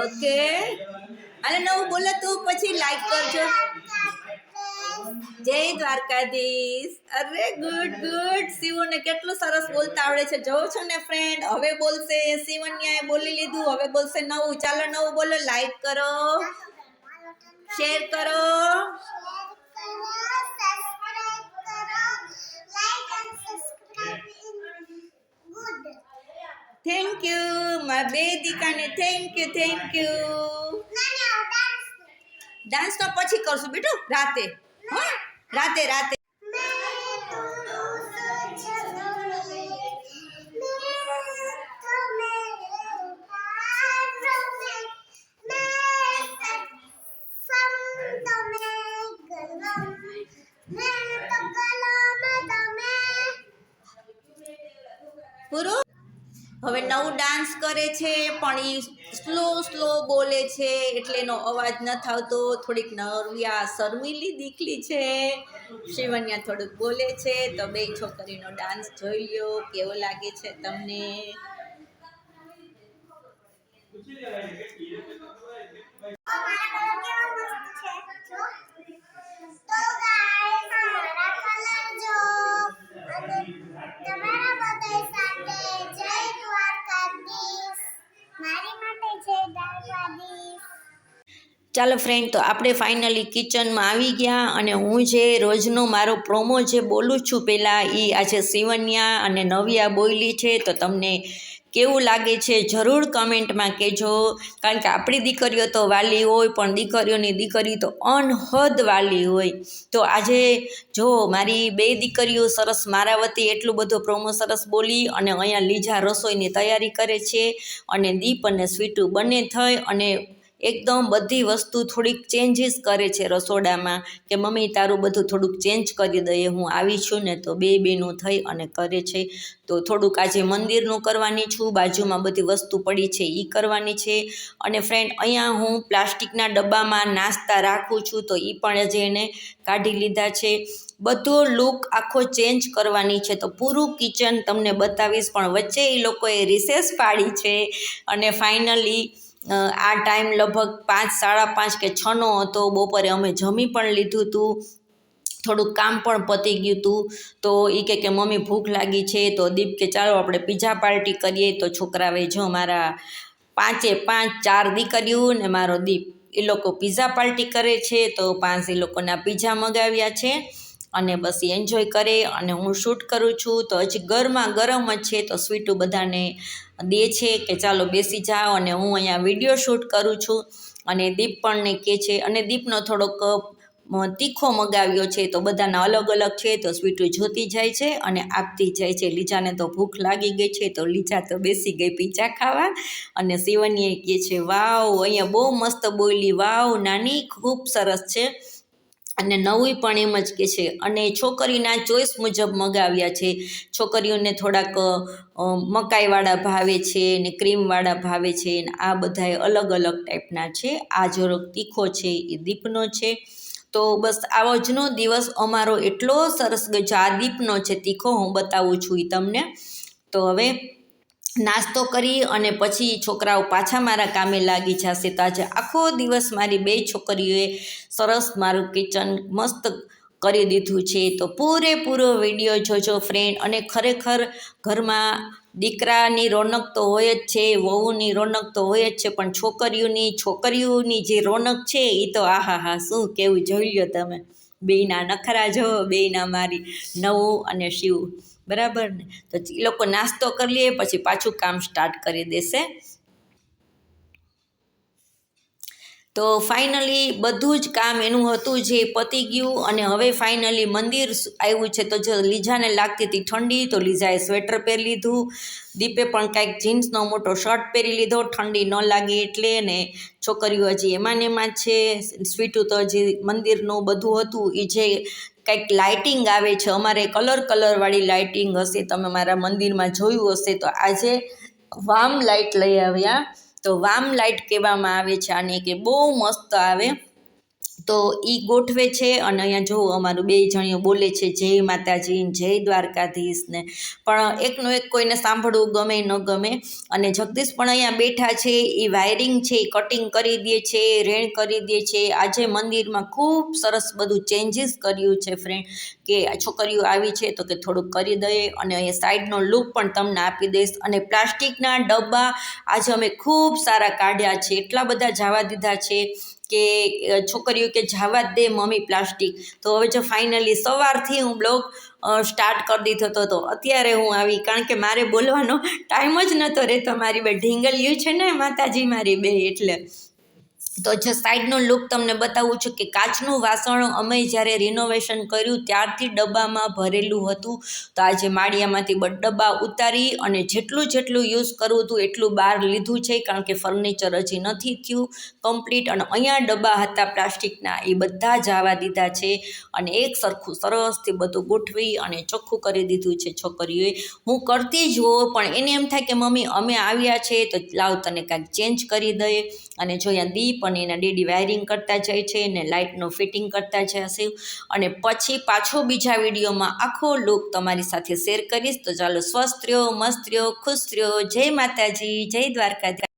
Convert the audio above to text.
Okay અને નવું બોલો તું પછી લાઈક કરજો. જય દ્વારકાધીશ. અરે ગુડ ગુડ શિવને કેટલું સરસ બોલતા આવડે છે. જોઉં છો ને ફ્રેન્ડ હવે બોલશે. શિવન્યાએ બોલી લીધું. હવે બોલશે નવું. ચાલો નવું બોલો. લાઈક કરો. શેર કરો. થેન્ક યુ મારા બે દીકાને thank you thank you dance તો પછી કરશું બેટું રાતે. હા રાતે રાતે. પૂરું? હવે નવું ડાન્સ કરે છે, પણ એ સ્લો સ્લો બોલે છે, એટલે એનો અવાજ ન આવતો થોડીક નર્વિયા શર્મીલી દીકલી છે. શિવન્યા થોડુંક બોલે છે, તો બે છોકરીનો ડાન્સ જોઈ લ્યો, કેવો લાગે છે તમને? ચાલો ફ્રેન્ડ તો આપણે ફાઇનલી કિચનમાં આવી ગયા અને હું જે રોજનો મારો પ્રોમો જે બોલું છું પહેલાં એ આજે સિવન્યા અને નવિયા બોયલી છે, તો તમને કેવું લાગે છે જરૂર કમેન્ટમાં કહેજો. કારણ કે આપણી દીકરીઓ તો વાલી હોય, પણ દીકરીઓની દીકરી તો અનહદ વાલી હોય. તો આજે જો મારી બે દીકરીઓ સરસ મારા વતી એટલું બધો પ્રોમો સરસ બોલી અને અહીંયા લીજા રસોઈની તૈયારી કરે છે અને દીપ અને સ્વીટું બંને થઈ અને એકદમ બધી વસ્તુ થોડીક ચેન્જીસ કરે છે રસોડામાં કે મમ્મી તારું બધું થોડુંક ચેન્જ કરી દઈએ, હું આવી છું ને તો બે બેનું થઈ અને કરે છે. તો થોડુંક આજે મંદિરનું કરવાની છું, બાજુમાં બધી વસ્તુ પડી છે એ કરવાની છે. અને ફ્રેન્ડ અહીંયા હું પ્લાસ્ટિકના ડબ્બામાં નાસ્તા રાખું છું તો એ પણ આજે એને કાઢી લીધા છે. બધો લુક આખો ચેન્જ કરવાની છે. તો પૂરું કિચન તમને બતાવીશ, પણ વચ્ચે એ લોકોએ રિસેસ પાડી છે. અને ફાઇનલી આ ટાઈમ લગભગ પાંચ, સાડા પાંચ કે છનો હતો. બપોરે અમે જમી પણ લીધું હતું થોડુંક કામ પણ પતી ગયું હતું તો એ કે કે મમ્મી ભૂખ લાગી છે, તો દીપ કે ચાલો આપણે પીઝા પાર્ટી કરીએ. તો છોકરાએ જો મારા પાંચે પાંચ ચાર દીકરીઓ ને મારો દીપ એ લોકો પીઝા પાર્ટી કરે છે. તો પાંચ એ લોકોના પીઝા મગાવ્યા છે અને બસ એન્જોય કરે અને હું શૂટ કરું છું. તો હજી ગરમા ગરમ જ છે, તો સ્વીટું બધાને દે છે કે ચાલો બેસી જાઓ અને હું અહીંયા વીડિયો શૂટ કરું છું. અને દીપ પણને કહે છે, અને દીપનો થોડોક તીખો મગાવ્યો છે તો બધાના અલગ અલગ છે તો સ્વીટું જોતી જાય છે અને આપતી જાય છે. લીજાને તો ભૂખ લાગી ગઈ છે તો લીજા તો બેસી ગઈ પીઝા ખાવા. અને શિવનીએ કહે છે, વાવ, અહીંયા બહુ મસ્ત બોલી વાવ, નાની, ખૂબ સરસ છે. અને નવી પણ એમ જ કે છે. અને છોકરીના ચોઈસ મુજબ મગાવ્યા છે. છોકરીઓને થોડાક મકાઈવાળા ભાવે છે ને ક્રીમવાળા ભાવે છે ને આ બધાય અલગ અલગ ટાઈપના છે. આ જરાક તીખો છે એ દીપનો છે. તો બસ આવો જનો દિવસ અમારો એટલો સરસ ગજા દીપનો છે, તીખો હું બતાવું છું એ તમને. તો હવે નાસ્તો કરી અને પછી છોકરાઓ પાછા મારા કામે લાગી જશે તો આખો દિવસ મારી બે છોકરીઓએ સરસ મારું કિચન મસ્ત કરી દીધું છે. તો પૂરેપૂરો વીડિયો જોજો ફ્રેન્ડ અને ખરેખર ઘરમાં દીકરાની રોનક તો હોય જ છે, વહુની રોનક તો હોય જ છે, પણ છોકરીઓની છોકરીઓની જે રોનક છે એ તો આહા હા શું કેવું જોઈ લ્યો તમે? બેયના નખરા જો, બેયના મારી નવું અને શિવ. બરાબર ને? તો એ લોકો નાસ્તો કરી લે પછી પાછું કામ સ્ટાર્ટ કરી દેશે. તો ફાઇનલી બધું જ કામ એનું હતું જે પતી ગયું અને હવે ફાઇનલી મંદિર આવ્યું છે. તો જો લીજાને લાગતી હતી ઠંડી, તો લીજાએ સ્વેટર પહેરી લીધું. દીપે પણ કાંઈક જીન્સનો મોટો શર્ટ પહેરી લીધો. ઠંડી ન લાગે એટલે ને છોકરીઓ હજી એમાં એમાં છે. સ્વીટું તો હજી મંદિરનું બધું હતું. એ જે કંઈક લાઇટિંગ આવે છે, અમારે કલર કલરવાળી લાઇટિંગ હશે, તમે મારા મંદિરમાં જોયું હશે, તો આજે વામ લાઇટ લઈ આવ્યા. તો વામ લાઇટ કહેવામાં આવે છે આને કે બહુ મસ્ત આવે. તો એ ગોઠવે છે અને અહીંયા જો અમારું બે જણીઓ બોલે છે, જય માતાજી જય દ્વારકાધીશ ને. પણ એકનું એક કોઈને સાંભળવું ગમે ન ગમે. અને જગદીશ પણ અહીંયા બેઠા છે એ વાયરિંગ છે એ કટિંગ કરી દે છે, રેણ કરી દે છે. આજે મંદિરમાં ખૂબ સરસ બધું ચેન્જીસ કર્યું છે ફ્રેન્ડ કે છોકરીઓ આવી છે તો કે થોડુંક કરી દઈએ અને અહીંયા સાઈડનો લુક પણ તમને આપી દઈશ. અને પ્લાસ્ટિકના ડબ્બા આજે અમે ખૂબ સારા કાઢ્યા છે, એટલા બધા જવા દીધા છે. કે છોકરીઓ કે જવા જ દે મમ્મી પ્લાસ્ટિક. તો હવે જો ફાઇનલી સવારથી હું બ્લોગ સ્ટાર્ટ કરી દીધો હતો તો અત્યારે હું આવી. કારણ કે મારે બોલવાનો ટાઈમ જ નહોતો રહેતો. મારી બે ઢીંગલિયું છે ને, માતાજી મારી બે એટલે. તો જે સાઈડનો લુક તમને બતાવું છું કે કાચનું વાસણ અમે જ્યારે રિનોવેશન કર્યું ત્યારથી ડબ્બામાં ભરેલું હતું. તો આજે માળિયામાંથી ડબ્બા ઉતારી અને જેટલું જેટલું યુઝ કરવું હતું એટલું બહાર લીધું છે, કારણ કે ફર્નિચર હજી નથી થયું કમ્પ્લીટ અને અહીંયા ડબ્બા હતા પ્લાસ્ટિકના, એ બધા જ આવવા દીધા છે. અને એક સરખું સરસથી બધું ગોઠવી અને ચોખ્ખું કરી દીધું છે છોકરીઓએ. હું કરતી જ હોઉં, પણ એને એમ થાય કે મમ્મી, અમે આવ્યા છે, તો લાવ તને કાંઈક ચેન્જ કરી દઈએ. અને જો અહીંયા દીપ અને એના ડેડી વાયરિંગ કરતા જાય છે ને લાઇટનું ફિટિંગ કરતા જશે અને પછી પાછો બીજા વિડીયોમાં આખો લુક તમારી સાથે શેર કરીશ. તો ચાલો સ્વસ્થ રહ્યો, મસ્ત રહ્યો, ખુશ રહ્યો. જય માતાજી, જય દ્વારકા